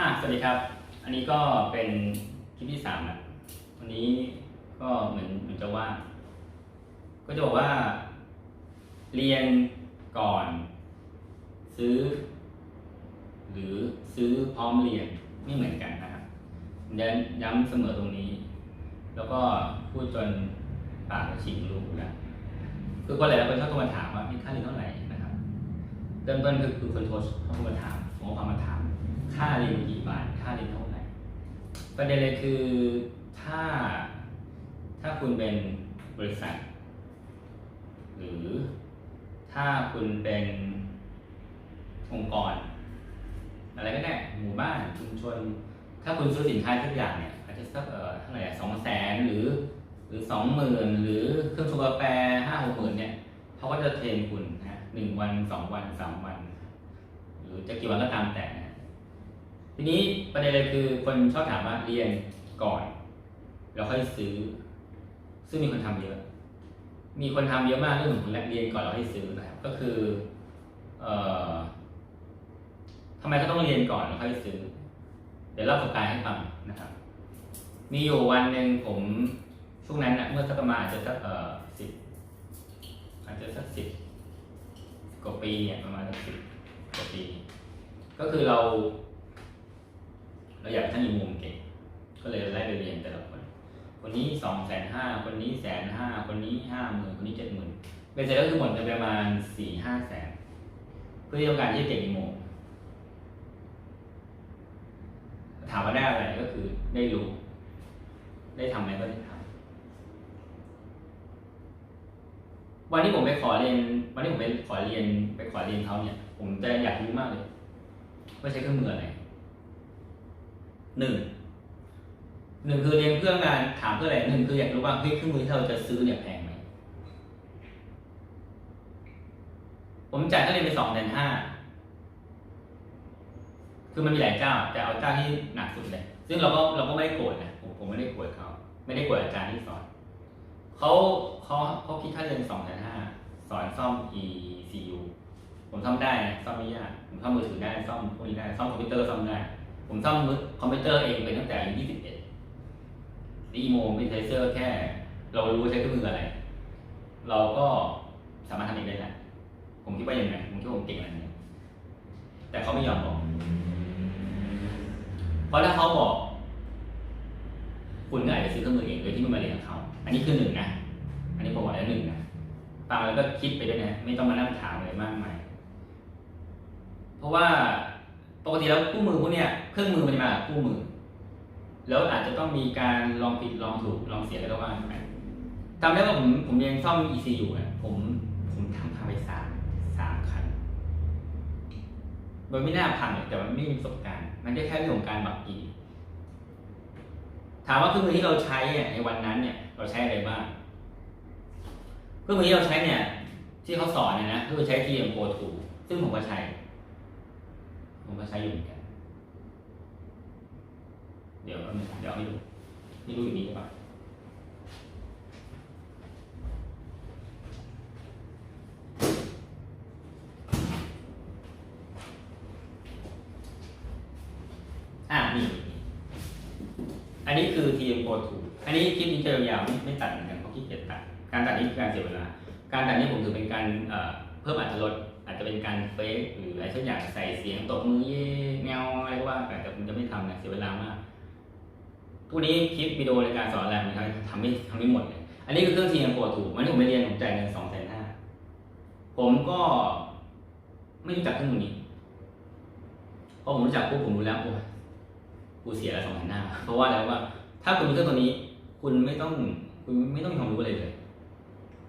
อะสวัสดีครับ อันนี้ก็เป็นคลิปที่สามนะวันนี้ก็เหมือนเหมือนจะว่า ก็จะบอกว่า เรียนก่อน ซื้อ หรือซื้อพร้อมเรียนไม่เหมือนกันนะครับย้ำย้ำเสมอตรงนี้ แล้วก็พูดจนปากฉีกรูแล้วคือคนหลายคนชอบโทรมาถามว่ามีค่าเรียนเท่าไหร่นะครับเริ่มต้นคือคือคนโทรเข้ามาถามผมก็พามาถาม ค่าเรียนกี่บาท ค่าเรียนเท่าไหร่ประเด็นเลยคือถ้าถ้าคุณเป็นบริษัท หรือถ้าคุณเป็นองค์กร อะไรก็ได้หมู่บ้านชุมชน ถ้าคุณซื้อสินค้าทุกอย่างเนี่ยอาจจะสักเอ่อเท่าไหร่สองแสนหรือหรือสองหมื่นหรือเครื่องชงกาแฟห้าหกหมื่นเนี่ยเขาก็จะเทรนคุณนะหนึ่งวันสองวันสามวัน หรือจะกี่วันก็ตามแต่นะ ทีนี้ประเด็นเลยคือคนชอบถามว่าเรียนก่อน แล้วค่อยซื้อ ซึ่งมีคนทำเยอะ มีคนทำเยอะมากเรื่องของเรียนก่อนแล้วค่อยซื้อนะครับ ก็คือ เอ่อทำไมก็ต้องเรียนก่อนแล้วค่อยซื้อ เดี๋ยวเล่าประสบการณ์ให้ฟังนะครับ มีอยู่วันหนึ่งผมช่วงนั้นนะเมื่อสักประมาณอาจจะสักเอ่อสิบอาจจะสักสิบกว่าปีเนี่ยประมาณสักสิบกว่าปี ก็คือเรา เราอยากให้ท่านอยู่มุมเก่ง ก็เลยไล่ไปเรียนแต่ละคน คนนี้สองแสนห้าคนนี้แสนห้าคนนี้ห้าหมื่นคนนี้เจ็ดหมื่นเป็นเสร็จก็คือหมดไปประมาณสี่ห้าแสนเพื่อที่ต้องการที่จะเก่งอีโมถามว่าได้อะไรก็คือได้รู้ ได้ทำอะไรก็ได้ทำวันที่ผมไปขอเรียน วันที่ผมไปขอเรียนไปขอเรียนเขาเนี่ย ผมจะอยากรู้มากเลย ว่าใช้เครื่องมืออะไร หนึ่งหนึ่งคือเรียนเพื่องานถามเพื่ออะไรหนึ่งคืออยากรู้ว่าเฮ้ยเครื่องมือที่เราจะซื้อเนี่ยแพงไหมผมจ่ายค่าเรียนไปสองแสนห้าคือมันมีหลายเจ้า แต่เอาเจ้าที่หนักสุดเลย ซึ่งเราก็เราก็ไม่ได้โกรธนะผมผมไม่ได้โกรธเขาไม่ได้โกรธอาจารย์ที่สอนเขาเขาเขาคิดค่าเรียนสองแสนห้าสอนซ่อม ECU ผมซ่อมได้ซ่อมไม่ยากผมซ่อมมือถือได้ซ่อมพวกนี้ได้ซ่อมคอมพิวเตอร์ซ่อมได้ ผมซ่อมมือคอมพิวเตอร์เองเป็นตั้งแต่อายุ21ดีโมเป็นไทเซอร์แค่ เรารู้ใช้เครื่องมืออะไร เราก็สามารถทำเองได้แหละผมคิดว่าอย่างไงผมคิดว่าผมเก่งอะไรเนี่ยแต่เขาไม่ยอมบอก เพราะถ้าเขาบอก คุณก็อาจจะซื้อเครื่องมือเองโดยที่ไม่มาเรียนกับเขา อันนี้คือหนึ่งนะ อันนี้ผมบอกแล้วหนึ่งนะฟังแล้วก็คิดไปด้วยนะ ไม่ต้องมานั่งถามอะไรมากมาย เพราะว่า ปกติแล้วคู่มือพวกเนี้ยเครื่องมือมันจะมากับคู่มือ แล้วอาจจะต้องมีการลองผิดลองถูกลองเสียแล้วก็ว่าไปจำได้ว่าผมผมเรียนซ่อม ECU อะผมผมทำพาไปสามสามคันโดยไม่น่าพังเลยแต่มันไม่มีประสบการณ์ มันก็แค่เรื่องของการบักอีถามว่าเครื่องมือที่เราใช้ในวันนั้นเนี่ย เราใช้อะไรบ้างเครื่องมือที่เราใช้เนี่ย ที่เขาสอนเนี่ยนะคือใช้ TM Pro 2ซึ่งผมก็ใช้ ผมก็ใช้อยู่เหมือนกัน เดี๋ยวเอาเดี๋ยวให้ดูนี่ดูอยู่นี่หรือเปล่าอ่านี่อันนี้คือ TM Pro 2อันนี้คลิปนี้จะยาวๆไม่ไม่ตัดเหมือนกันเพราะขี้เกียจตัด การตัดนี่คือการเสียเวลา การตัดนี่ผมถือเป็นการเอ่อเพิ่มอรรถรส อาจจะเป็นการเฟกหรืออะไรสักอย่างใส่เสียงตบมือเย่แงวอะไรก็ว่าไปแต่ผมจะไม่ทำนะเสียเวลามากทุกนี้คลิปวิดีโอในการสอนอะไรมันทำไม่ทำไม่หมดเลยอันนี้คือเครื่องทีมโปรถูกวันที่ผมไปเรียนผมจ่ายเงินสองแสนห้าผมก็ไม่รู้จักเครื่องนี้พอผมรู้จักปุ๊บผมรู้แล้วโอ้ยกูเสียล้วสองแสนห้าเพราะว่าอะไรว่า ถ้าคุณมีเครื่องตัวนี้ คุณไม่ต้องคุณไม่ต้องมีความรู้อะไรเลย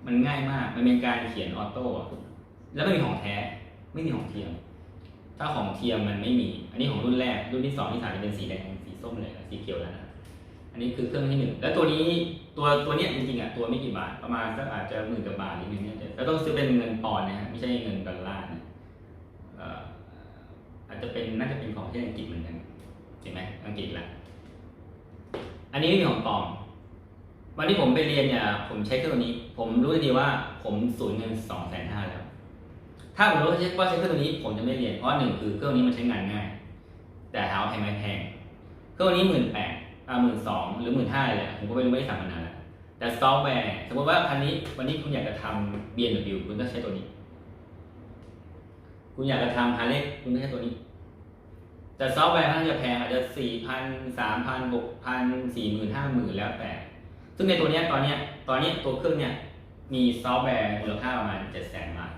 มันง่ายมากมันเป็นการเขียนออโต้ แล้วไม่มีของแท้ ไม่มีของเทียม ถ้าของเทียมมันไม่มี อันนี้ของรุ่นแรก รุ่นที่สองที่สามจะเป็นสีแดง สีส้มเลยสีเขียวแล้วนะ อันนี้คือเครื่องที่หนึ่ง แล้วตัวนี้ตัวตัวเนี้ยจริงๆอะตัวไม่กี่บาท ประมาณสักอาจจะหมื่นกว่าบาทนิดนึงเนี่ยแล้วต้องซื้อเป็นเงินปอนด์นะฮะ ไม่ใช่เงินดอลลาร์นะอาจจะเป็นน่าจะเป็นของที่อังกฤษเหมือนกันเห็นไหมอังกฤษละ อันนี้ไม่มีของปลอม วันที่ผมไปเรียนเนี่ยผมใช้เครื่องตัวนี้ ผมรู้ดีว่าผมสูญเงินสองแสนห้าแล้ว ถ้าผมรู้ว่าใช้เครื่องตัวนี้ผมจะไม่เรียนเพราะหนึ่งคือเครื่องนี้มันใช้งานง่าย แต่ถามว่าแพงไหมแพงเครื่องนี้หมื่นแปดอ่าหมื่นสองหรือหมื่นห้าเลยผมก็ไม่รู้ไม่ได้สั่งมานานแล้วแต่ซอฟต์แวร์สมมติว่าคันนี้วันนี้คุณอยากจะทำ BMW คุณก็ใช้ตัวนี้ คุณอยากจะทำฮาร์เลย์คุณก็ใช้ตัวนี้ แต่ซอฟต์แวร์น่าจะแพงอาจจะสี่พันสามพันหกพันสี่หมื่นห้าหมื่นแล้วแต่ ซึ่งในตัวเนี้ยตอนเนี้ยตอนนี้ตัวเครื่องเนี้ยมีซอฟต์แวร์มูลค่าประมาณเจ็ดแสนบาท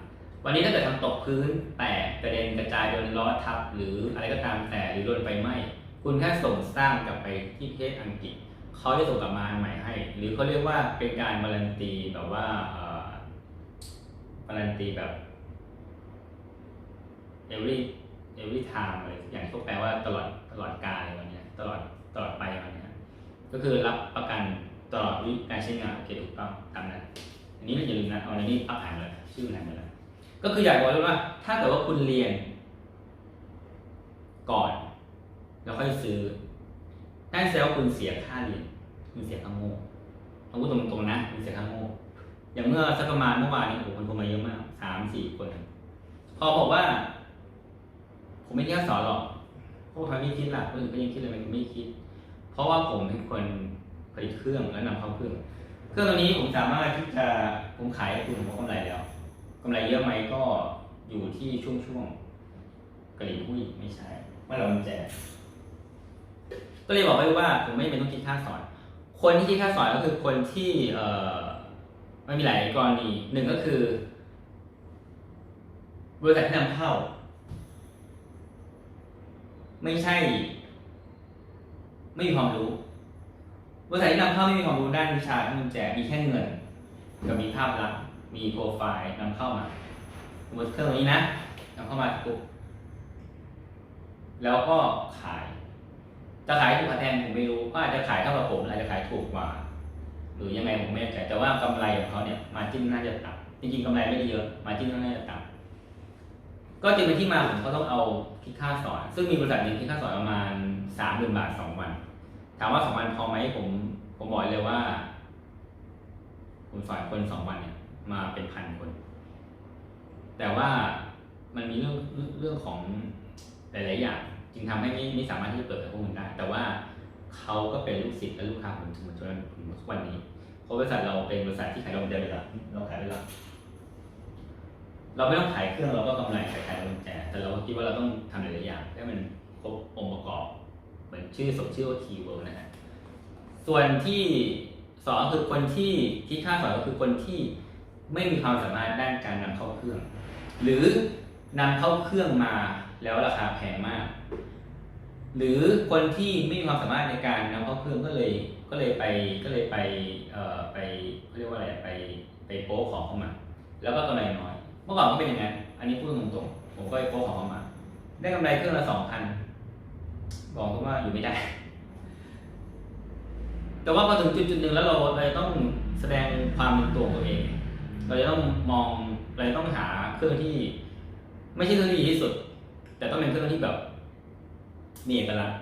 วันนี้ถ้าเกิดทำตกพื้นแตกกระเด็นกระจายโดนล้อทับ หรืออะไรก็ตามแต่หรือโดนไฟไหม้คุณแค่ส่งสร้างกลับไปที่ประเทศอังกฤษเขาจะส่งกลับมาใหม่ให้ หรือเขาเรียกว่าเป็นการการันตีแบบว่าเอ่อการันตีแบบ every every time อะไรอย่างที่แปลว่าตลอดตลอดกาลอะไรแบบนี้ตลอดตลอดไปอะไรเนี้ยก็คือรับประกันตลอดวิการใช้งานโอเคถูกต้องตามนั้นอันนี้เราอย่าลืมนะเอาในนี้พักหายเลยชื่อหายหมดแล้ว ก็คืออยากบอกเลยว่า ถ้าเกิดว่าคุณเรียน ก่อน แล้วค่อยซื้อนั่นแสดงว่าคุณเสียค่าเรียนคุณเสียค่าโง่ต้องพูดตรงๆนะคุณเสียค่าโง่อย่างเมื่อสักประมาณเมื่อวานนี้โอ้โหคนโทรมาเยอะมากสามสี่คน พอบอกว่า ผมไม่คิดค่สอนหรอกพวกเขาไม่คิดหลักคนอื่นก็ยังคิดเลยมันไม่คิด เพราะว่าผมเป็นคนผลิตเครื่องและนำเข้าเครื่อง เครื่องตัวนี้ผมสามารถที่จะผมขายให้คุณผมกำไรแล้ว กำไรเยอะไหมก็อยู่ที่ช่วงช่วงๆกระดิ่งหุ้ยไม่ใช่เมื่อเราแจกก็เลยบอกไว้ว่าผมไม่จำเป็นต้องคิดค่าสอน คนที่คิดค่าสอนก็คือคนที่เอ่อมันมีหลายกรณีหนึ่งก็คือบริษัทที่นำเข้า ไม่ใช่ ไม่มีความรู้บริษัทที่นำเข้าไม่มีความรู้ด้านวิชาด้านกุญแจมีแค่เงินกับมีภาพลักษณ์ มีโปรไฟล์นำเข้ามาสมมติเครื่องนี้นะนำเข้ามาปุ๊บแล้วก็ขาย จะขายถูกกว่าแทนผมไม่รู้ก็อาจจะขายเท่ากับผมอาจจะขายถูกกว่า หรือยังไงผมไม่แน่ใจแต่ว่ากำไรของเขาเนี่ยมาจิ้นน่าจะต่ำจริงๆกำไรไม่ได้เยอะมาจิ้นน่าจะต่ำก็จึงเป็นที่มาผมก็ต้องเอาคิดค่าสอน ซึ่งมีบริษัทหนึงคิดค่าสอนประมาณสามหมื่นบาทสองวัน ถามว่าสองวันพอไหมผมผมบอกเลยว่า ผมสอนคนสองวันเนี่ย มาเป็นพันคน แต่ว่ามันมีเรื่องเรื่องของหลาย ๆ อย่าง จึงทำให้ไม่ไม่สามารถที่จะเปิดกับพวกมันได้ แต่ว่าเขาก็เป็นลูกศิษย์และลูกค้าผมถึงจนถึงทุกวันนี้เพราะบริษัทเราเป็นบริษัทที่ขายลมเดียวเลยละเราขายได้ละเราไม่ต้องขายเครื่องเราก็กำไรขายขายลมแจกแต่เราคิดว่าเราต้องทำหลาย ๆ อย่างให้มันครบองค์ประกอบ เหมือนชื่อสมชื่อว่าคีย์เวิร์ดนะฮะส่วนที่สองคือคนที่คิดค่าสอนก็คือคนที่ ไม่มีความสามารถด้านการนำเข้าเครื่อง หรือนำเข้าเครื่องมาแล้วราคาแพงมาก หรือคนที่ไม่มีความสามารถในการนำเข้าเครื่องก็เลยก็เลยไปก็เลยไปเอ่อไปเขาเรียกว่าอะไรไปไปโป๊ของเข้ามา แล้วก็กำไรน้อย เมื่อก่อนก็เป็นอย่างนั้นอันนี้พูดตรงๆผมก็ไปโป๊ของเข้ามา ได้กำไรเครื่องละสองพันบอกตรงว่าอยู่ไม่ได้แต่ว่าพอถึงจุดจุดหนึ่งแล้วเราเราต้องแสดงความเป็นตัวของตัวเอง เราจะต้องมองเราจะต้องหาเครื่องที่ ไม่ใช่เครื่องที่ดีที่สุด แต่ต้องเป็นเครื่องที่แบบมีเอกลักษณ์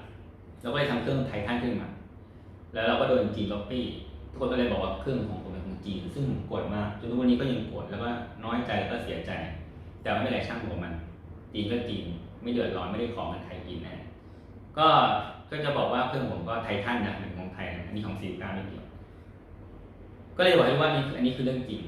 เราก็เลยทำเครื่องไททันขึ้นมา แล้วเราก็โดนจีนล็อปปี้ทุกคนก็เลยบอกว่าเครื่องของผมเป็นของจีน ซึ่งผมโกรธมากจนทุกวันนี้ก็ยังโกรธแล้วก็น้อยใจแล้วก็เสียใจ แต่ไม่เป็นไรช่างหัวมันจีนก็จีนไม่เดือดร้อนไม่ได้ของมันไทยกินแน่ก็ก็จะบอกว่าเครื่องผมก็ไททันนะเป็นของไทยนะอันนี้ของซีก้าไม่เกี่ยวก็เลยบอกให้ว่านี่อันนี้คือเรื่องจริง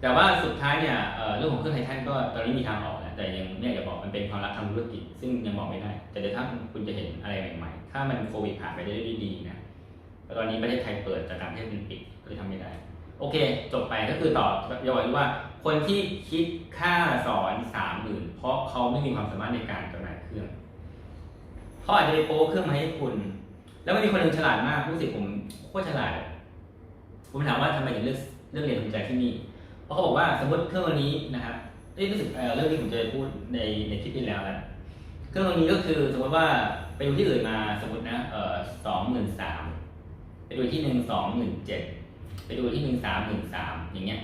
แต่ว่าสุดท้ายเนี่ยเรื่องของเครื่องไททันก็ตอนนี้มีทางออกแล้วแต่ยังไม่ยอย่าบอกมันเป็นความลับทางธุรกิจซึ่งยังบอกไม่ได้ แต่เดี๋ยวถ้าคุณจะเห็นอะไรใหม่ๆ ถ้ามันโควิดผ่านไปได้ด้วยดีนะตอนนี้ประเทศไทยเปิดแต่ต่างประเทศมันปิดก็เลยทำไม่ได้ โอเค จบไปก็คือต่อจะบอกว่า คนที่คิดค่าสอนสามหมื่นเพราะเขาไม่มีความสามารถในการจำหน่ายเครื่องเขาอาจจะไปโป้เครื่องมาให้คุณ แล้วมันมีคนหนึ่งฉลาดมากรู้สึกผมโคตรฉลาดผมถามว่าทำไมถึงเลือกเลือกเรียนทำใจที่นี่ ราะเขาบอกว่าสมมติเครื่องตัวนี้นะครับเอ้ยรู้สึกเอ่อเรื่องที่ผมจะพูดในในคลิปที่แล้วนะเครื่องตัวนี้ก็คือสมมติว่าไปดูที่อื่นมาสมมตินะเอ่อสองหมื่นสามไปดูที่หนึ่งสองหมื่นเจ็ดไปดูที่หนึ่งสามหมื่นสามอย่างเงี้ย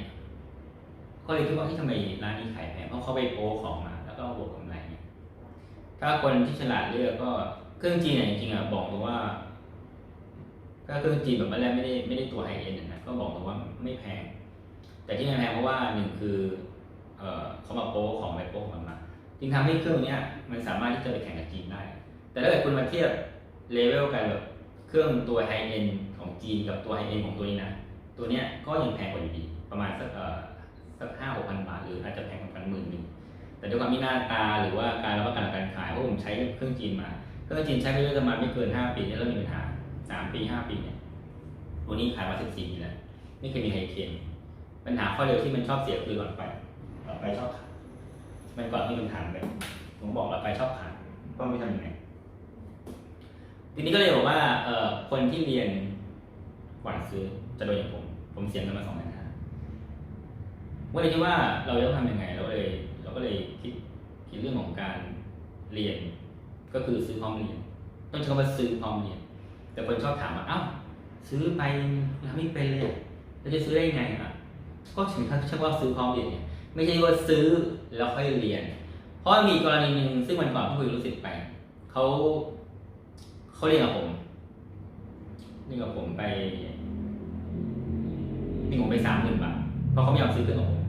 ก็เลยคิดว่าที่ทำไมร้านนี้ขายแพงเพราะเขาไปโปของมา แล้วก็บวกกำไรเนี่ยถ้าคนที่ฉลาดเลือกก็เครื่องจีนเนี่ยจริงๆอะบอกตรงว่าถ้าเครื่องจีนแบบแรกไม่ได้ไม่ได้ตัวไฮเอ็นนะก็บอกตรงว่าไม่แพง แต่ที่แพงเพราะว่าหนึ่งคือเอ่อเขามาโป้ของไปโป้ของมันมาจึงทำให้เครื่องเนี้ยมันสามารถที่จะไปแข่งกับจีนได้ แต่ถ้าเกิดคุณมาเทียบเลเวลกันแบบเครื่องตัวไฮเอ็นของจีนกับตัวไฮเอ็นของตัวนี้นะ ตัวเนี้ยก็ยังแพงกว่าอยู่ดี ประมาณสักเอ่อสักห้าหกพันบาทหรืออาจจะแพงกว่ากันหมื่นหนึ่งแต่ด้วยความที่หน้าตาหรือว่าการรับประกันการขายเพราะผมใช้เครื่องจีนมา เครื่องจีนใช้ไปเรื่อยๆมาไม่เกินห้าปีเนี่ยเริ่มมีปัญหาสามปีห้าปีเนี่ยตัวนี้ขายมาสิบสี่ปีแล้วไม่เคยมีใครเคลม ปัญหาข้อเดียวที่มันชอบเสียคือหลอดไฟหลอดไฟชอบขาดมันก่อนที่มันผ่านไปผมบอกหลอดไฟชอบขาดก็ไม่ทำยังไงทีนี้ก็เลยบอกว่าเอ่อคนที่เรียนก่อนซื้อจะโดนอย่างผม ผมเสียเงินมาสองพันห้าวันนี้คิดว่าเราจะต้องทำยังไงเราเลย เราก็เลยคิดคิดเรื่องของการเรียน ก็คือซื้อพร้อมเรียน ต้องใช้คำว่าซื้อพร้อมเรียน แต่คนชอบถามว่าเอ้าซื้อไปทำไม่เป็นเลยแล้วจะซื้อได้ไงอะ ก็ถึงขั้นใช้คำว่าซื้อพร้อมเรียนเนี่ยไม่ใช่ว่าซื้อแล้วค่อยเรียน เพราะมีกรณีหนึ่งซึ่งวันก่อนเพิ่งคุยรู้สิทธิ์ไปเขาเขาเรียนกับผมเรียนกับผมไปเรียนผมไปสามหมื่นบาทเพราะเขาไม่ยอมซื้อเครื่องกับผม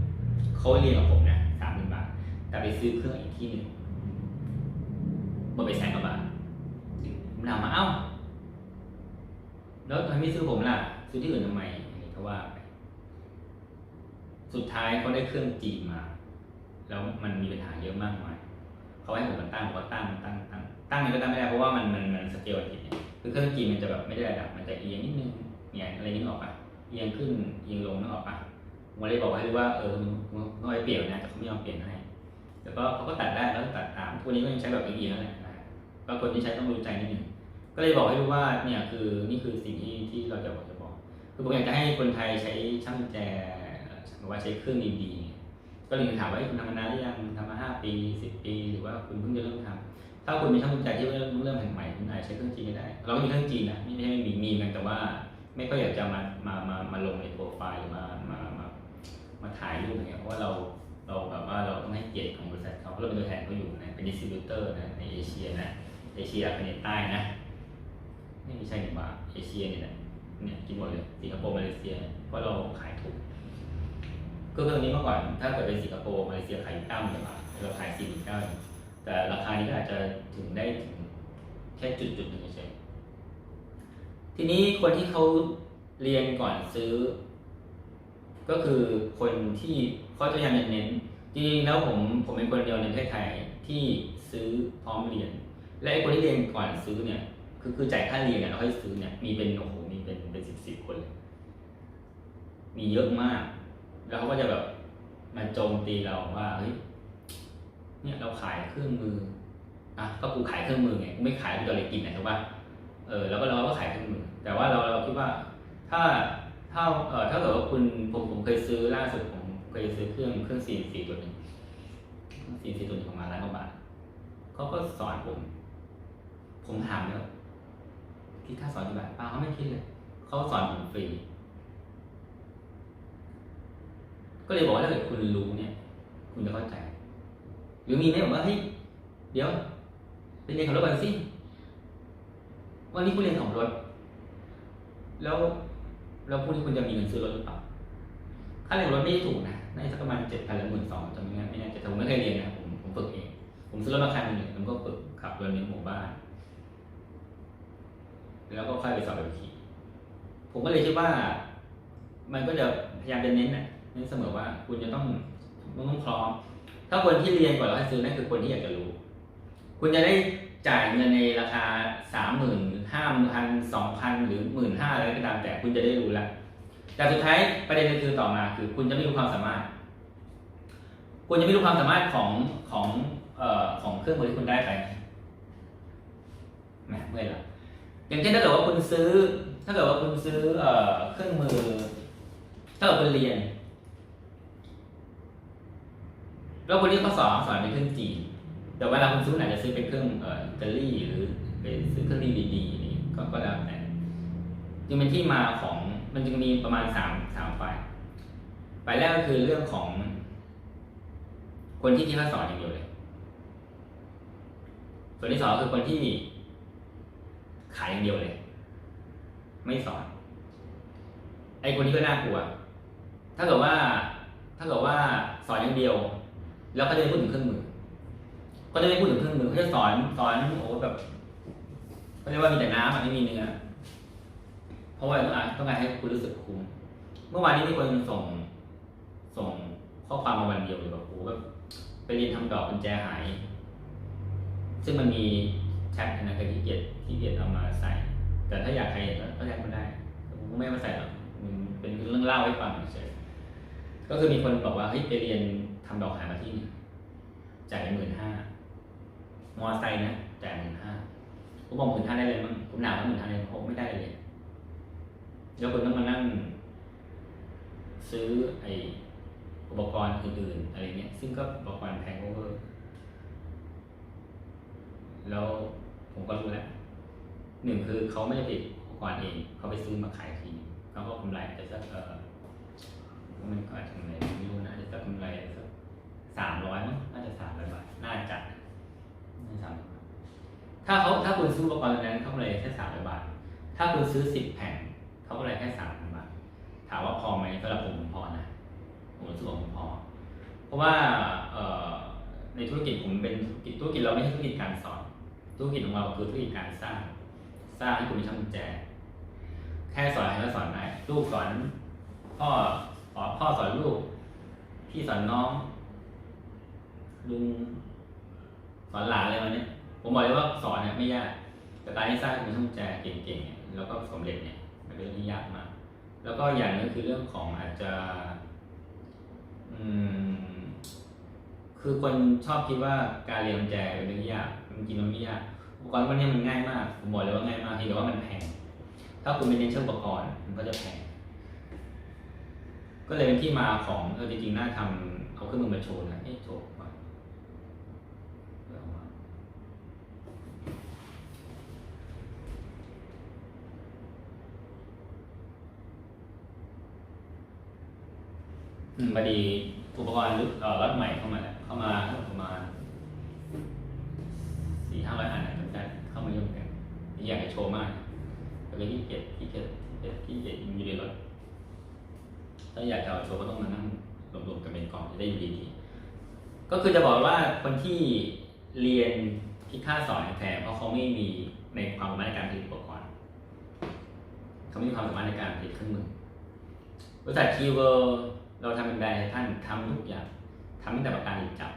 เขาเรียนกับผมนะสามหมื่นบาท แต่ไปซื้อเครื่องอีกที่หนึ่งหมดไปแสนกว่าบาทผมถามมาเอ้าแล้วทำไมไม่ซื้อผมล่ะ ซื้อที่อื่นทำไมเขาว่า สุดท้ายเขาได้เครื่องจีนมา แล้วมันมีปัญหาเยอะมากมายเขาให้ผมมาตั้งเขาตั้งตั้งตั้งตั้งนี่ก็ตั้งไม่ได้เพราะว่ามันมันมันสเกลผิดเนี่ยคือเครื่องจีนมันจะแบบไม่ได้ระดับมันจะเอียงนิดนึงเนี่ยอะไรนึกออกปะเอียงขึ้นเอียงลงนึกออกปะผมเลยบอกให้รู้ว่าเออมึงมึงต้องไปเปลี่ยนนะแต่เขาไม่ยอมเปลี่ยนให้แต่ก็เขาก็ตัดได้แล้วตัดตามทุกวันนี้ก็ยังใช้แบบเอียงๆนั่นแหละนะบางคนที่ใช้ต้องรู้ใจนิดนึงก็เลยบอกให้รู้ว่าเนี่ยคือนี่คือสิ่งที่ที่เราจะบอกจะบอก คือผมอยากจะให้คนไทยใช้ช่างแจ หรือว่าใช้เครื่องดีๆเนี่ยก็เลยถามว่าคุณทำมานานหรือยังทำมาห้าปีสิบปี หรือว่าคุณเพิ่งจะเริ่มทำถ้าคุณมีช่างกุญแจที่เริ่มเริ่มแห่งใหม่คุณอาจใช้เครื่องจีนก็ได้ เราก็มีเครื่องจีนนะไม่ใช่ไม่มีมีกันแต่ว่า ไม่ก็อยากจะมามามามาลงในโปรไฟล์หรือมามามามาถ่ายรูปอย่างเงี้ยเพราะว่าเราเราแบบว่าเราต้องให้เกียรติของบริษัทเขาเพราะเราเป็นตัวแทนเขาอยู่นะเป็นดิสติบิวเตอร์นะในเอเชียนะเอเชียกับในใต้นะไม่ใช่หนึ่งบาทเอเชียเนี่ยเนี่ยกินหมดเลยสิงคโปร์มาเลเซียเพราะเราขายถูก ก็เครื่องนี้เมื่อก่อนถ้าเกิดเป็นสิงคโปร์มาเลเซียขายเก้าหมื่นบาทเราขายสี่หมื่นเก้าแต่ราคานี้ก็อาจจะถึงได้ถึงแค่จุดจุดหนึ่งเฉยทีนี้คนที่เขาเรียนก่อนซื้อ ก็คือคนที่เขาจะพยายามเน้นจริงๆแล้วผมผมเป็นคนเดียวในประเทศไทยที่ซื้อพร้อมเรียน และไอ้คนที่เรียนก่อนซื้อเนี่ยคือคือจ่ายค่าเรียนแล้วค่อยซื้อเนี่ยมีเป็นโอ้โหมีเป็นเป็นสิบสิบคนเลยมีเยอะมาก แล้วเขาก็จะแบบมาโจมตีเราว่าเฮ้ยเนี่ยเราขายเครื่องมืออะก็กูขายเครื่องมือไงกูไม่ขายกูจะอะไรกินนะถูกป่ะเออแล้วก็เราก็ขายเครื่องมือ แต่ว่าเราเราคิดว่า ถ้าถ้าเอ่อถ้าเกิดว่าคุณผมผมเคยซื้อล่าสุดผมเคยซื้อเครื่องเครื่องสี่สี่ตัวหนึ่งเครื่องสี่สี่ตัวนึงประมาณล้านกว่าบาทเขาก็สอนผม ผมถามแล้วคิดค่าสอนกี่บาทป้าเขาไม่คิดเลยเขาสอนผมฟรี ก็เลยบอกว่าถ้าเกิดคุณรู้เนี่ย คุณจะเข้าใจ หรือมีไหมบอกว่าเฮ้ยเดี๋ยวไปเรียนขับรถก่อนสิวันนี้คุณเรียนขับรถ แล้วแล้วพรุ่งนี้คุณจะมีเงินซื้อรถหรือเปล่าค่าเรียนรถไม่ได้ถูกนะน่าจะสักประมาณเจ็ดพันหรือหมื่นสองจำไม่ได้ไม่แน่ใจแต่ผมไม่เคยเรียนนะผมผมฝึกเอง ผมซื้อรถมาคันหนึ่งเลยผมก็ฝึกขับรถในหมู่บ้าน แล้วก็ค่อยไปสอบแบบขี่ผมก็เลยคิดว่า มันก็จะพยายามจะเน้นน่ะ เน้นเสมอว่าคุณจะต้องต้องต้องพร้อม ถ้าคนที่เรียนก่อนแล้วให้ซื้อนั่นคือคนที่อยากจะรู้ คุณจะได้จ่ายเงินในราคาสามหมื่นห้าพันสองพันหรือหมื่นห้าอะไรก็ตามแต่คุณจะได้รู้ล้วแต่สุดท้ายประเด็นก็คือต่อมาคือ คุณจะไม่รู้ความสามารถ คุณจะไม่รู้ความสามารถของของเอ่อของเครื่องมือที่คุณได้ไปแหมเมื่อยละอย่างเช่นถ้าเกิดว่าคุณซื้อ ถ้าเกิดว่าคุณซื้อเอ่อเครื่องมือถ้าเกิดคุณเรียน แล้วคนที่เขาสอนสอนเป็นเครื่องจีนแต่เวลาคุณซื้ออาจจะซื้อเป็นเครื่องเอ่ออิตาลีหรือไปซื้อเครื่องดีดีนี่ก็ก็แล้วแต่จึงเป็นที่มาของมันจึงมีประมาณสามสามฝ่ายฝ่ายแรกก็คือเรื่องของ คนที่ที่เขาสอนอย่างเดียวเลย ส่วนที่สองคือคนที่ขายอย่างเดียวเลย ไม่สอน ไอ้คนนี้ก็น่ากลัว ถ้าเกิดว่า ถ้าเกิดว่าสอนอย่างเดียว แล้วเขาจะไม่พูดถึงเครื่องมือ ก็จะไม่พูดถึงเครื่องมือเขาจะสอนสอนโอ้แบบเขาเรียกว่ามีแต่น้ำไม่มีเนื้อเพราะว่าต้องการต้องการให้คุณรู้สึกคุ้มเมื่อวานนี้มีคนส่ง ส่งข้อความมาวันเดียวเลยแบบโอ้แบบไปเรียนทำดอกกุญแจหาย ซึ่งมันมีแท็กนะเคยขี้เกียจขี้เกียจเอามาใส่ แต่ถ้าอยากใครเห็นก็แท็กมาได้ผมไม่มาใส่หรอกมันเป็นเรื่องเล่าให้ฟังเฉย ก็คือมีคนบอกว่าเฮ้ยไปเรียนทำดอกหายมาที่นี่จ่ายหมื่นห้ามอไซค์นะจ่ายหมื่นห้าผมบอกหมื่นห้าได้เลยมั้งผมถามว่าหมื่นห้าได้ไหมผมไม่ได้เลยแล้วคุณต้องมานั่ง ซื้อไออุปกรณ์อื่นๆอะไรเงี้ย ซึ่งก็อุปกรณ์แพงโอเวอร์แล้วผมก็รู้แล้วหนึ่งคือเขาไม่ได้ผลิตอุปกรณ์เอง เขาไปซื้อมาขายทีเขาก็กำไรแต่สักเออ มันก็อาจจะไรไม่รู้นะอาจจะกำไรสักสามร้อยมั้งน่าจะสามร้อยบาทน่าจะน่าจะสามร้อยบาทถ้าเขาถ้าคุณซื้ออุปกรณ์ตัวนั้นเขากำไรแค่สามร้อยบาท ถ้าคุณซื้อสิบแผ่นเขากำไรแค่สามพันบาท ถามว่าพอไหมสำหรับผมผมพอนะผมรู้สึกว่าผมพอ เพราะว่าเอ่อในธุรกิจผมเป็นธุรกิจธุรกิจเราไม่ใช่ธุรกิจการสอน ธุรกิจของเราคือธุรกิจการสร้าง สร้างให้คุณมีช่างกุญแจ แค่สอนใครก็สอนได้ลูกสอนพ่อส พ่อสอนลูก พี่สอนน้อง ลุงสอนหลานอะไรมาเนี้ยผมบอกเลยว่าสอนเนี่ยไม่ยาก แต่การที่สร้างคุณช่างแจเก่งๆเนี่ยแล้วก็สำเร็จเนี่ยมันเป็นเรื่องที่ยากมาก แล้วก็อย่างนึงคือเรื่องของอาจจะ อืม คือคนชอบคิดว่าการเรียนแจเป็นเรื่องที่ยากจริงๆมันไม่ยากอุปกรณ์พวกนี้มันง่ายมากผมบอกเลยว่าง่ายมากเพียงแต่ว่ามันแพง ถ้าคุณเป็นเน้นเชื่อมอุปกรณ์มันก็จะแพง ก็เลยเป็นที่มาของเออจริงๆน่าทำเอาเครื่องมือมาโชว์นะเอ๊ะโชว์ก่อดี๋ยวเอามาอืมพอดีอุปกรณ์รุ่นเอ่อรถใหม่เข้ามาแล้วเข้ามาประมาณสี่ห้าร้อยอันนะจำได้เข้ามาเยอะเหมือนกันอยากจะโชว์มากแต่ก็ขี้เกียจขี้เกียจขี้เกียจขี้เกียจอยู่ในรถ ถ้าอยากจะเอาโชว์ก็ต้องมานั่งรวมๆกันเป็นกล่องจะได้อยู่ดีๆ ก็คือจะบอกว่าคนที่เรียนคิค่าสอนแพงเพราะเขาไม่มีในความสามารถในการผลิตอุปกรณ์เขาไม่มีความสามารถในการผลิตเครื่องมือบริษัทคีเวอร์เราทำเป็นแบรนด์ให้ท่านทำทุกอย่างทำตั้งแต่ประการหยิบจับ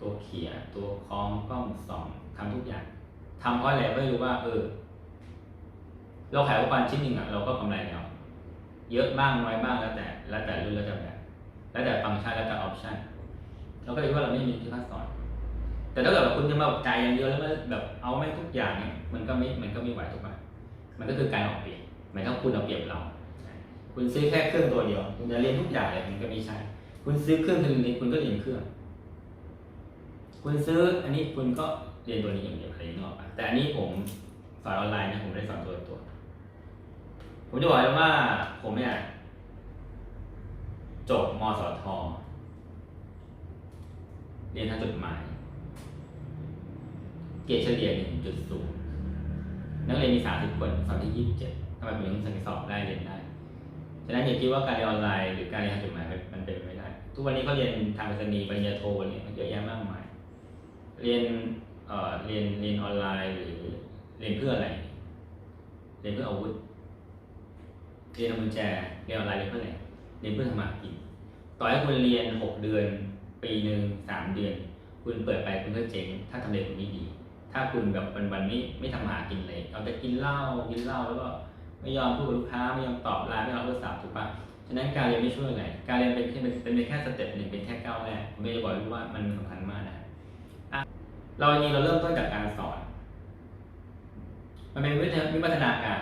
ตัวเขียตัวคล้องกล้องส่องทำทุกอย่างทำเพราะอะไรไม่รู้ว่า เออ เราขายอุปกรณ์ชิ้นหนึ่งอะเราก็กำไรแล้ว เยอะบ้างน้อยบ้างแล้วแต่แล้วแต่รุ่นแล้วแต่แบบแล้วแต่ฟังก์ชันแล้วแต่ออปชันเราก็เลยว่าเราไม่มีที่ค่าสอน แต่ถ้าเกิดว่าคุณจะมาจ่ายอย่างเดียวแล้วมาแบบเอาไม่ทุกอย่างเนี่ยมันก็ไม่มันก็ไม่ไหวถูกไหมมันก็คือการเออกเปรียบหมายถึงคุณเอาเปรียบเรา คุณซื้อแค่เครื่องตัวเดียวคุณจะเรียนทุกอย่างเลยมันก็ไม่ใช่ คุณซื้อเครื่องตัวนี้คุณก็เรียนเครื่อง คุณซื้ออันนี้คุณก็เรียนตัวนี้อย่างเดียวอะไรอย่างเงี้ยหรอกปแต่อันนี้ผมสอนออนไลน์นะผมไม่ได้สอนตัวตัว ผมจะบอกเลยว่าผมเนี่ย จบมสทเรียนทางจดหมาย เกรดเฉลี่ย1.0นักเรียนมี 30 คนสอบที่ 27ทำไมผมยังสั่งสอบได้เรียนได้ฉะนั้นอย่าคิดว่าการเรียนออนไลน์หรือการเรียนทางจดหมายมันเป็นไม่ได้ ทุกวันนี้เขาเรียนทางไปรษณีย์ปริญญาโทเนี่ยเยอะแยะมากมาย เรียนเอ่อเรียนเรียนออนไลน์หรือเรียนเพื่ออะไร เรียนเพื่ออาวุธ เรียนทำกุญแจเรียนออนไลน์เรียนเพื่ออะไรเรียนเพื่อทำมาหากิน ต่อให้คุณเรียนหกเดือน ปีหนึ่งสามเดือน คุณเปิดไปคุณก็เจ๊ง ถ้าทำเลคุณไม่ดี ถ้าคุณแบบวันวันๆไม่ไม่ทำมาหากินเลยเอาแต่กินเหล้ากินเหล้าแล้วก็ไม่ยอมพูดกับลูกค้าไม่ยอมตอบไลน์ไม่ยอมรับโทรศัพท์ถูกปะฉะนั้นการเรียนไม่ช่วยอะไรการเรียนเป็นแค่เป็นเป็นแค่สเต็ปหนึ่งเป็นแค่ก้าวแรกผมไม่ได้บอกเลยว่ามันสำคัญมากนะเราจริงเราเริ่มต้นจากการสอน มันเป็นวิทยาวิวัฒนาการ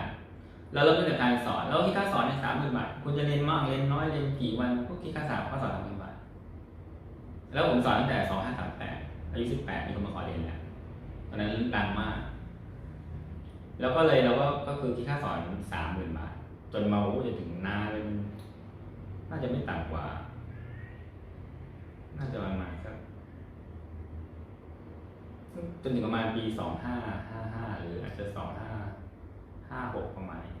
เราเริ่มต้นจากการสอน แล้วคิดค่าสอนในสามหมื่นบาท คุณจะเรียนมากเรียนน้อยเรียนกี่วันก็คิดค่าสามข้อสอนสามหมื่นบาท แล้วผมสอนตั้งแต่สองห้าสามแปดอายุสิบแปดมีคนมาขอเรียนแล้วตอนนั้นดังมาก แล้วก็เลยเราก็ก็คือคิดค่าสอนสามหมื่นบาท จนมาโอ้จะถึงนานเลยนน่าจะไม่ต่ำกว่า น่าจะประมาณสักจนถึงประมาณปีสองห้าห้าห้าหรืออาจจะสองห้าห้าหกประมาณนี้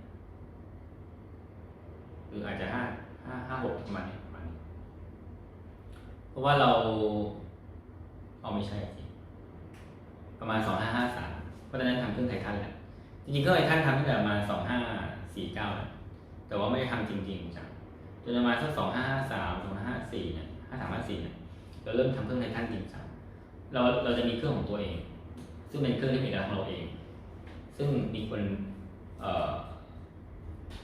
หรืออาจจะห้าห้าห้าหกประมาณนี้ประมาณนี้เพราะว่าเราเอาไม่ใช่สิประมาณสองห้าห้าสามเพราะฉะนั้นทำเครื่องไททันแหละจริงๆก็เลยท่านทำตั้งแต่ประมาณสองห้าสี่เก้าแต่ว่าไม่ได้ทำจริงๆจังจนประมาณสักสองห้าห้าสามสองห้าสี่เนี่ยห้าสามห้าสี่เนี่ยเราเริ่มทำเครื่องไททันจริงจังเราเราจะมีเครื่องของตัวเอง ซึ่งเป็นเครื่องที่เป็นลักษณของเราเอง ซึ่งมีคนเอ่อ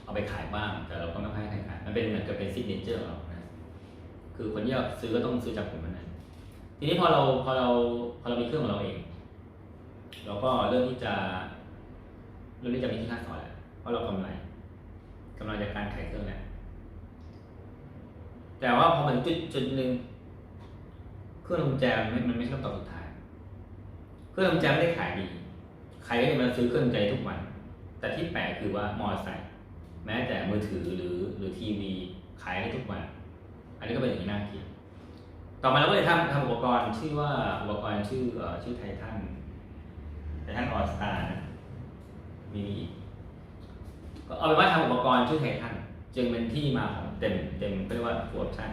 เอาไปขายบ้าง แต่เราก็ไม่ค่อยให้ใครขายมันเป็นเหมือนกับเป็นซิกเนเจอร์ของเรานะคือคนที่อยากซื้อก็ต้องซื้อจากผมมันนั้นทีนี้พอเราพอเราพอเรามีเครื่องของเราเอง เราก็เริ่มที่จะเริ่มที่จะมีที่ค่าสอนแล้วเพราะเรากำไรกำไรจากการขายเครื่องแหล้วแต่ว่าพอมันจุดจุดหนึ่งเครื่องกุญแจมันมันไม่ใช่คำตอบสุดท้าย เครื่องกุญแจไม่ได้ขายดี ใครก็จะมาซื้อเครื่องกุญแจทุกวัน แต่ที่แปลกคือว่ามอเตอร์ไซค์ แม้แต่มือถือหรือหรือทีวีขายได้ทุกวัน อันนี้ก็เป็นอย่างที่น่าคิด ต่อมาเราก็เลยทำทำอุปกรณ์ชื่อว่าอุปกรณ์ชื่อเอ่อชื่อไททันไททันออสตานะมีก็เอาเป็นว่าทำอุปกรณ์ชื่อไททันจึงเป็นที่มาของเต็มเต็มเรียกว่าฟูออปชั่น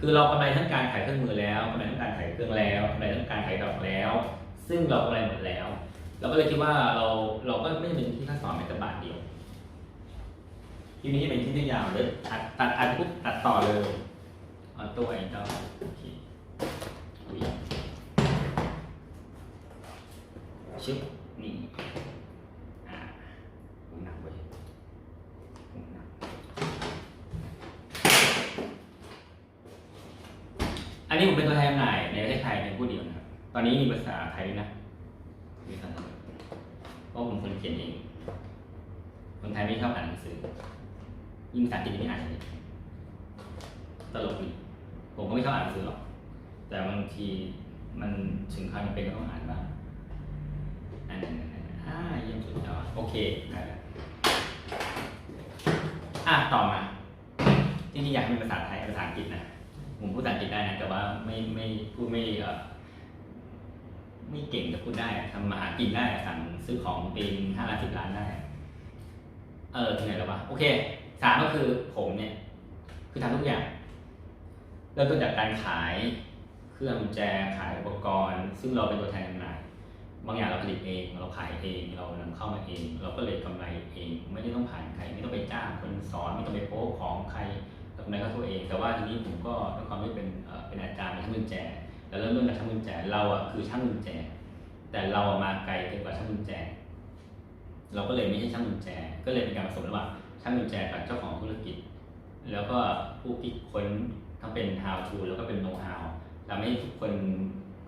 คือเรากำไรทั้งการขายเครื่องมือแล้วกำไรทั้งการขายเครื่องแล้วกำไรทั้งการขายดอกแล้ว ซึ่งเรากำไรหมดแล้ว เราก็เลยคิดว่าเราเราก็ไม่เป็นที่ค่าสอนแม้แต่บาทเดียว ที่นี้เป็นที่ที่ยาวเลยตัดตัดอัดปุ๊บตัดต่อเลยออโต้ไอดอลโอเคอุ๊ยชึบนี่อ่าผมหนักเว้ยผมหนักอันนี้ผมเป็นตัวแทนจำหน่ายในประเทศไทยเป็นผู้เดียวนะครับ ตอนนี้มีภาษาไทยด้วยนะมีภาษาไทยเพราะผมคนเขียนเอง คนไทยไม่ชอบอ่านหนังสือ ยิ่งภาษาอังกฤษไม่อ่านเลยตลกดีผมก็ไม่ชอบอ่านหนังสือหรอก แต่บางทีมันถึงขั้นจำเป็นก็ต้องอ่านบ้างอ่านอ่าเยี่ยมสุดยอดโอเคได้แล้วอะต่อมา จริงๆอยากเป็นภาษาไทยภาษาอังกฤษนะผมพูดภาษาอังกฤษได้นะแต่ว่าไม่ไม่พูดไม่เออไม่เก่งแต่พูดได้ทำมาหากินได้สั่งซื้อของเป็นห้าล้านสิบล้านได้ เออที่ไหนแล้ววะโอเค สามก็คือผมเนี่ยคือทำทุกอย่าง เริ่มต้นจากการขายเครื่องแจขายอุปกรณ์ ซึ่งเราเป็นตัวแทนจำหน่ายบางอย่างเราผลิตเองเราขายเองเรานำเข้ามาเอง เราก็เลยกำไรเอง ไม่ได้ต้องผ่านใครไม่ต้องไปจ้างคนสอนไม่ต้องไปโป๊ของใครกำไรก็ตัวเอง แต่ว่าทีนี้ผมก็ด้วยความที่เป็นเป็นอาจารย์เป็นช่างกุญแจแล้วเริ่มต้นจากช่างกุญแจเราอะคือช่างกุญแจ แต่เราอะมาไกลเกินกว่าช่างกุญแจ เราก็เลยไม่ใช่ช่างกุญแจ ก็เลยเป็นการผสมระหว่าง ช่างกุญแจกับเจ้าของธุรกิจ แล้วก็ผู้คิดค้นทั้งเป็น how to แล้วก็เป็น know how ทำให้ทุกคน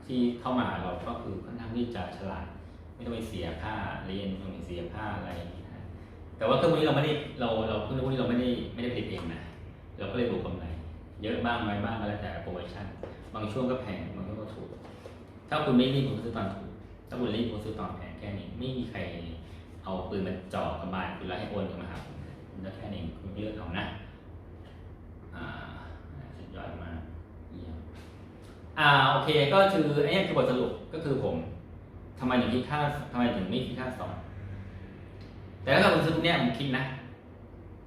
ที่เข้ามาหาเราก็คือค่อนข้างที่จะฉลาด ไม่ต้องไปเสียค่าเรียนไม่ต้องไปเสียค่าอะไรนะแต่ว่าเครื่องมือนี้เราไม่ได้เราเราเครื่องมือนี้เราไม่ได้ไม่ได้ผลิตเองนะเราก็เลยบวกกำไรเยอะบ้างน้อยบ้างก็แล้วแต่โปรโมชั่นบางช่วงก็แพงบางช่วงก็ถูก ถ้าคุณไม่รีบคุณซื้อตอนถูกถ้าคุณรีบคุณซื้อตอนแพงแค่นี้ไม่มีใครเอาปืนมาจ่อกระบาลคุณแล้วให้โอนเงินมาหาคุณ คุณก็แค่นี้คุณเลือกเอานะอ่าสุดยอดมากเยี่ยมอ่าโอเคก็คืออันนี้คือบทสรุปก็คือผมทำไมถึงคิดค่าทำไมถึงไม่คิดค่าสอนแต่ถ้าคุณซื้อเนี้ยผมคิดนะ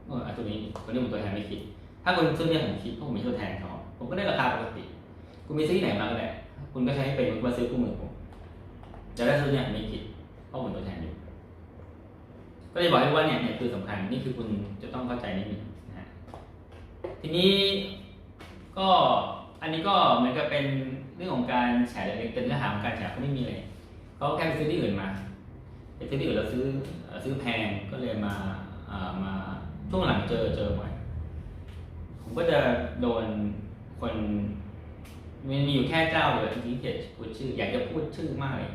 เออตัวนี้ตัวนี้ผมตัวแทนไม่คิด ถ้าคุณซื้อเนี่ยผมคิดเพราะผมมีตัวแทนเขาผมก็ได้ราคาปกติ คุณไปซื้อที่ไหนมาก็ได้คุณก็ใช้ให้เป็นคุณมาซื้อคู่มือผมแต่ถ้าซื้อเนี่ยไม่คิดเพราะผมตัวแทนอยู่ ก็เลยบอกให้ว่าเนี่ยเนี่ยคือสำคัญนี่คือคุณจะต้องเข้าใจนิดนึงนะฮะทีนี้ก็อันนี้ก็เหมือนกับเป็นเรื่องของการแฉเล็กเป็นเนื้อหาของการแฉก็ไม่มีเลยเขาแค่ไปซื้อที่อื่นมาไปซื้อที่อื่นเราซื้อซื้อแพงก็เลยมาอ่อมาช่วงหลังเจอเจอบ่อยผมก็จะโดนคนมันมีอยู่แค่เจ้าเดียวที่เกียพูดชื่อ อยากจะพูดชื่อมากเลย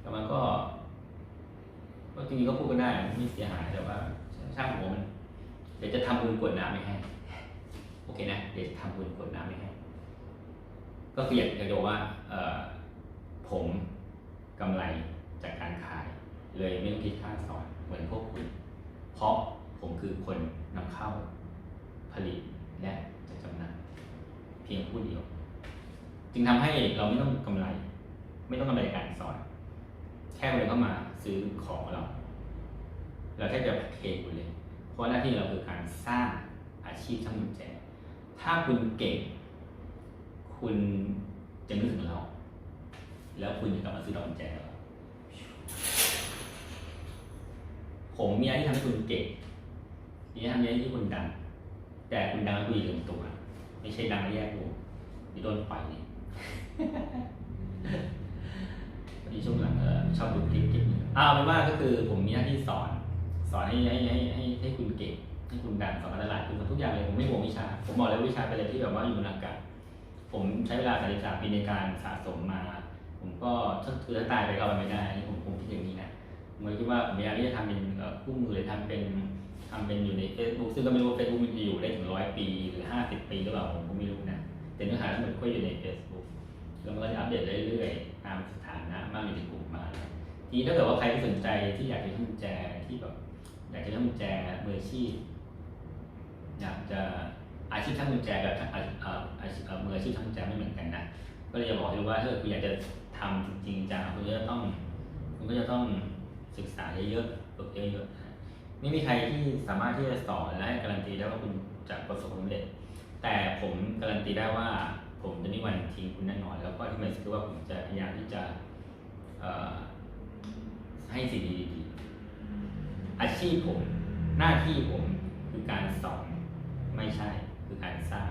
แต่มันก็ ก็จริงๆก็พูดก็ได้ไม่เสียหายแต่ว่าช่างหัวมันเดี๋ยวจะทำบุญกวดน้ำไม่ให้โอเคนะเดี๋ยวจะทำบุญกวดน้ำไม่ให้ก็คืออยากจะบอกว่าเออผมกำไรจากการขาย เลยไม่ต้องคิดค่าสอนเหมือนพวกคุณเพราะผมคือคนนำเข้าผลิตและจะจำหน่ายเพียงผู้เดียว จึงทำให้เราไม่ต้องกำไร ไม่ต้องกำไรการสอน ค่คนเดินเข้ามาซื้อของเราเราแค่จะเทคุณเลย เพราะหน้าที่เราคือการสร้างอาชีพช่างกุญแจถ้าคุณเก่ง คุณจะนึกถึงเรา แล้วคุณจะกลับมาซื้อดอกกุญแจเราผมมีอะไรที่ทำให้คุณเก่งมีอะไรที่ทำให้คุณดัง แต่คุณดังแล้วคุณอย่าลืมตัว ไม่ใช่ดังแล้วแยกวงเดี๋ยวโดนปล่อยนี่ พอดีช่วงหลังเออชอบดูคลิปคลิปอ่าเอาเป็นว่าก็คือผมมีหน้าที่สอน สอนให้ให้ให้ให้ให้คุณเก่งให้คุณดังสอนการตลาดคุณทำทุกอย่างเลยผมไม่ห่วงวิชา ผมบอกเลยวิชาเป็นอะไรที่แบบว่าอยู่บนอากาศผมใช้เวลา33ปีในการสะสมมา ผมก็ถ้าคือถ้าตายไปก็เอาไปไม่ได้นนี้ผมผมคิดอย่างนี้นะผมคิดว่าผมอยากที่จะทำเป็นคู่มือหรือทำเป็นทำเป็นอยู่ใน Facebook ซึ่งก็ไม่รู้ว่า Facebook มันจะอยู่ได้ถึงร้อยปีหรือห้าสิบปีหรือเปล่าผมก็ไม่รู้นะแต่เนื้อหาทั้งหมดก็อยู่ใน Facebook แล้วมันก็จะอัปเดตเรื่อยๆามสถานะมากอยู่ในกลุ่มมาทีนี้ถ้าเกิดว่าใครที่สนใจที่อยากจะทำกุญแจที่แบบอยากจะทำกุญแจมืออาชีพอยากจะอาชีพทำกุญแจกับอาชีพอาชีพมืออาชีพทำกุญแจไม่เหมือนกันนะก็เลยจะบอกเลยว่าถ้าคุณอยากจะทำจริงๆจังคุณก็จะต้องคุณก็จะต้องศึกษาเยอะๆฝึกเยอะๆนะไม่มีใครที่สามารถที่จะสอนและให้การันตีได้ว่าคุณจะประสบความสำเร็จแต่ผมการันตีได้ว่า ผมจะไม่วันทิ้งคุณแน่นอน แล้วก็ที่มันคือว่าผมจะพยายามที่จะให้สิ่งดีๆอาชีพผมหน้าที่ผมคือการสอนไม่ใช่คือการสร้าง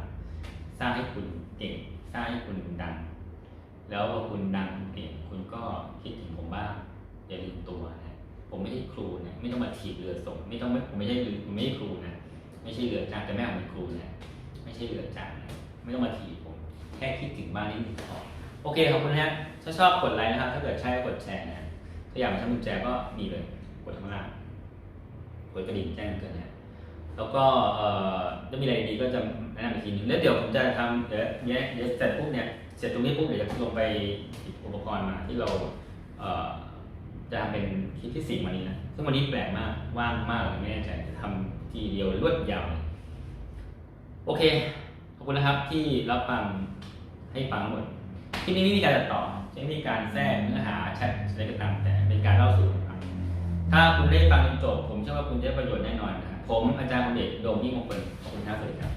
สร้างให้คุณเก่งสร้างให้คุณดัง แล้วพอคุณดังคุณเก่งคุณก็คิดถึงผมบ้างอย่าลืมตัวนะผมไม่ใช่ครูนะไม่ต้องมาถีบเรือส่ง ไม่ต้องผมไม่ใช่ผมไม่ใช่ครูนะไม่ใช่เรือจ้างแต่แม่ผมเป็นครูนะไม่ใช่เรือจ้างนะไม่ต้องมาถีบผม ค่คิดถึงบ้านนิดหนึ่งพอโอเคขอบคุณนะฮะถ้าชอบกดไลค์นะครับ ถ้าเกิดใช่ก็กดแชร์นะถ้าอยากมาทำกุญแจก็มีเลยกดข้างล่างกดกระดิ่งแจ้งเตือนนะแล้วก็เอ่อถ้ามีอะไรดีก็จะแนะนำอีกทีหนึงแล้วเดี๋ยวผมจะทำเดี๋ยวเนี้ยเดี๋ยวเสร็จปุ๊บเนี่ยเสร็จตรงนี้ปุ๊บเดี๋ยวจะลงไปหยิบอุปกรณ์มาที่เราเอ่อจะทำเป็นคลิปที่สี่วันนี้นะซึ่งวันนี้แปลกมากว่างมากเลยไม่แน่ใจจะทำทีเดียวรวดยาวเลยโอเคขอบคุณนะครับที่รับฟัง ให้ฟังหมด ที่นี่ไม่มีการตัดต่อไม่มีการแทรกเนื้อหาแชทอะไรก็ตามแต่เป็นการเล่าสู่ฟังถ้าคุณได้ฟังจนจบ ผมเชื่อว่าคุณได้ประโยชน์แน่นอนนะครับผมอาจารย์คมเดชโดมยิ่งมงคลขอบคุณครับสวัสดีครับ